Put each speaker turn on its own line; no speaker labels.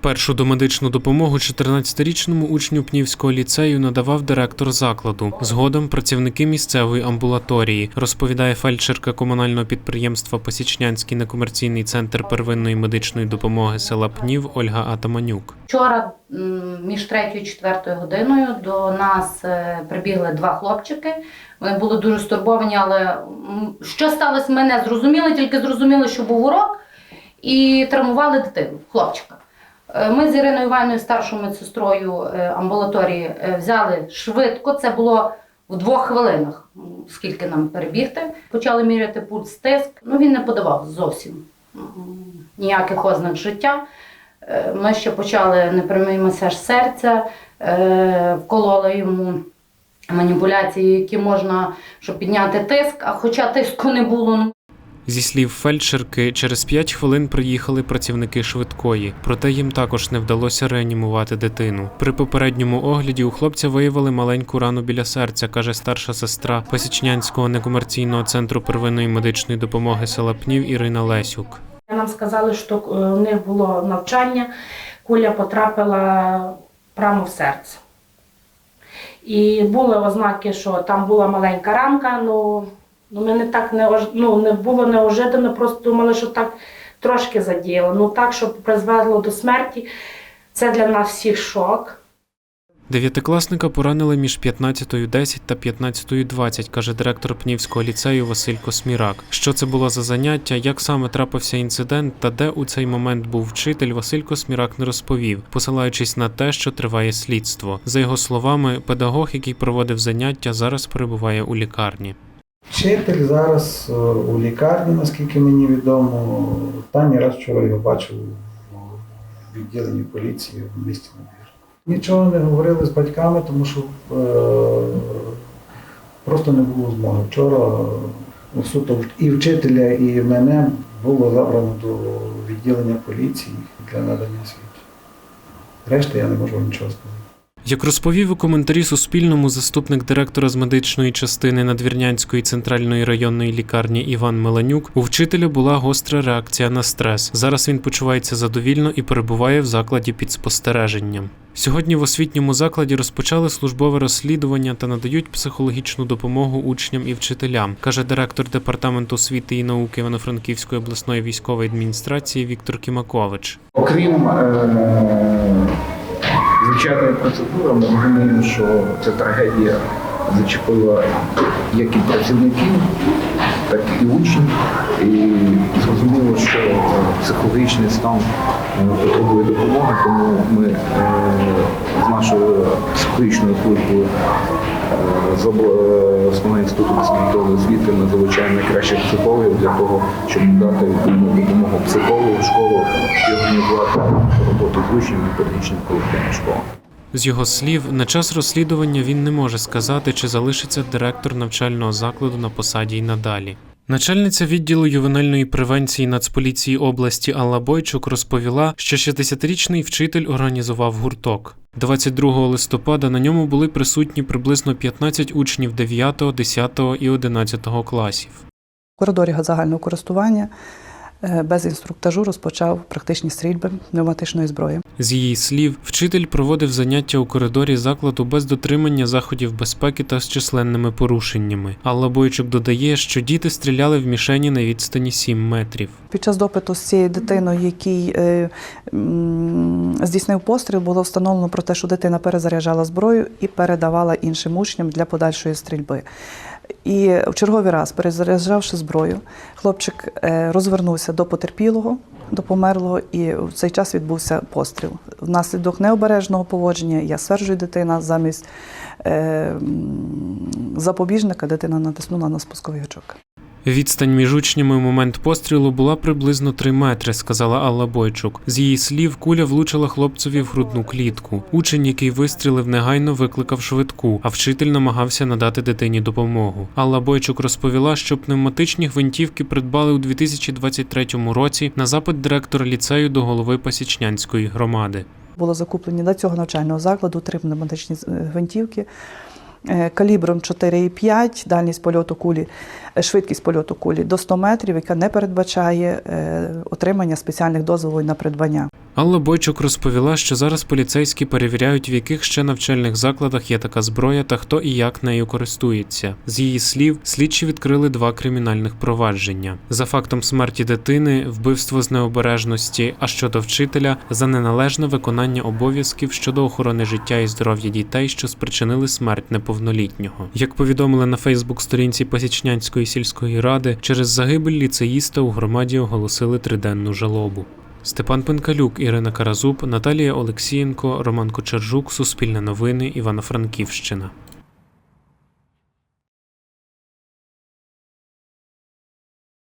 Першу домедичну допомогу 14-річному учню Пнівського ліцею надавав директор закладу. Згодом працівники місцевої амбулаторії, розповідає фельдшерка комунального підприємства Посічнянський некомерційний центр первинної медичної допомоги села Пнів Ольга Атаманюк.
Вчора між третьою і четвертою годиною до нас е, прибігли два хлопчики. Вони були дуже стурбовані, але що сталося, ми не зрозуміли, тільки зрозуміли, що був урок, і травмували дитину, хлопчика. Е, Ми з Іриною Іваною, старшою медсестрою е, амбулаторії, е, взяли швидко. Це було в двох хвилинах, скільки нам перебігти. Почали міряти пульс, тиск. Ну він не подавав зовсім ніяких ознак життя. Ми ще почали непрямий масаж серця, вкололи йому маніпуляції, які можна, щоб підняти тиск, а хоча тиску не було.
Зі слів фельдшерки, через 5 хвилин приїхали працівники швидкої, проте їм також не вдалося реанімувати дитину. При попередньому огляді у хлопця виявили маленьку рану біля серця, каже старша сестра Посічнянського некомерційного центру первинної медичної допомоги села Пнів Ірина Лесюк.
Нам сказали, що е, у них було навчання, куля потрапила прямо в серце. І були ознаки, що там була маленька ранка, ну, ну ми не так не, ну, не було неожиданно, просто думали, що так трошки задіяло. Ну так, щоб призвело до смерті, це для нас всіх шок.
Дев'ятикласника поранили між 15.10 та 15.20, каже директор Пнівського ліцею Василь Космірак. Що це було за заняття, як саме трапився інцидент та де у цей момент був вчитель, Василь Космірак не розповів, посилаючись на те, що триває слідство. За його словами, педагог, який проводив заняття, зараз перебуває у лікарні.
Вчитель зараз е, у лікарні, наскільки мені відомо. Останній раз вчора його бачив в відділенні поліції в місті Надвір. Нічого не говорили з батьками, тому що е, просто не було змоги. Вчора е, суто і вчителя, і мене було забрано до відділення поліції для надання свідчень. Решта я не можу нічого сказати.
Як розповів у коментарі Суспільному заступник директора з медичної частини Надвірнянської центральної районної лікарні Іван Меланюк, у вчителя була гостра реакція на стрес. Зараз він почувається задовільно і перебуває в закладі під спостереженням. Сьогодні в освітньому закладі розпочали службове розслідування та надають психологічну допомогу учням і вчителям, каже директор департаменту освіти і науки Івано-Франківської обласної військової адміністрації Віктор Кімакович.
Окрім е, звичайної процедурами, ми розуміємо, що ця трагедія зачепила як і працівників, так і учнів. І зрозуміло, що психологічний стан е, потребує допомоги, тому ми е, з нашою психологічною службою з обла- основного інституту безкінтової освіти ми залучаємо найкращих психологів для того, щоб дати допомогу психологу, школу і організувати роботу з учнями педагогічним колективом школи.
З його слів, на час розслідування він не може сказати, чи залишиться директор навчального закладу на посаді й надалі. Начальниця відділу ювенальної превенції Нацполіції області Алла Бойчук розповіла, що 60-річний вчитель організував гурток. 22 листопада на ньому були присутні приблизно 15 учнів 9, 10 і 11 класів.
В коридорі загального користування без інструктажу розпочав практичні стрільби пневматичної зброї.
З її слів, вчитель проводив заняття у коридорі закладу без дотримання заходів безпеки та з численними порушеннями. Алла Бойчук додає, що діти стріляли в мішені на відстані 7 метрів.
Під час допиту з цією дитиною, який е, здійснив постріл, було встановлено про те, що дитина перезаряджала зброю і передавала іншим учням для подальшої стрільби. І в черговий раз, перезаряджавши зброю, хлопчик е, розвернувся до потерпілого, до померлого, і в цей час відбувся постріл. Внаслідок необережного поводження, я стверджую, дитина замість е, запобіжника дитина натиснула на спусковий гачок.
Відстань між учнями в момент пострілу була приблизно 3 метри, сказала Алла Бойчук. З її слів, куля влучила хлопцеві в грудну клітку. Учень, який вистрілив, негайно викликав швидку, а вчитель намагався надати дитині допомогу. Алла Бойчук розповіла, що пневматичні гвинтівки придбали у 2023 році на запит директора ліцею до голови Пасічнянської громади.
Було закуплені до цього навчального закладу три пневматичні е, гвинтівки калібром 4,5, дальність польоту кулі, е, швидкість польоту кулі до 100 метрів, яка не передбачає е, отримання спеціальних дозволів на придбання.
Алла Бойчук розповіла, що зараз поліцейські перевіряють, в яких ще навчальних закладах є така зброя та хто і як нею користується. З її слів, слідчі відкрили два кримінальних провадження за фактом смерті дитини, вбивство з необережності, а щодо вчителя за неналежне виконання обов'язків щодо охорони життя і здоров'я дітей, що спричинили смерть неповнолітнього. Як повідомили на Фейсбук-сторінці Посічнянської сільської ради, через загибель ліцеїста у громаді оголосили триденну жалобу. Степан Пенкалюк, Ірина Каразуб, Наталія Олексієнко, Роман Кочержук, Суспільне новини, Івано-Франківщина.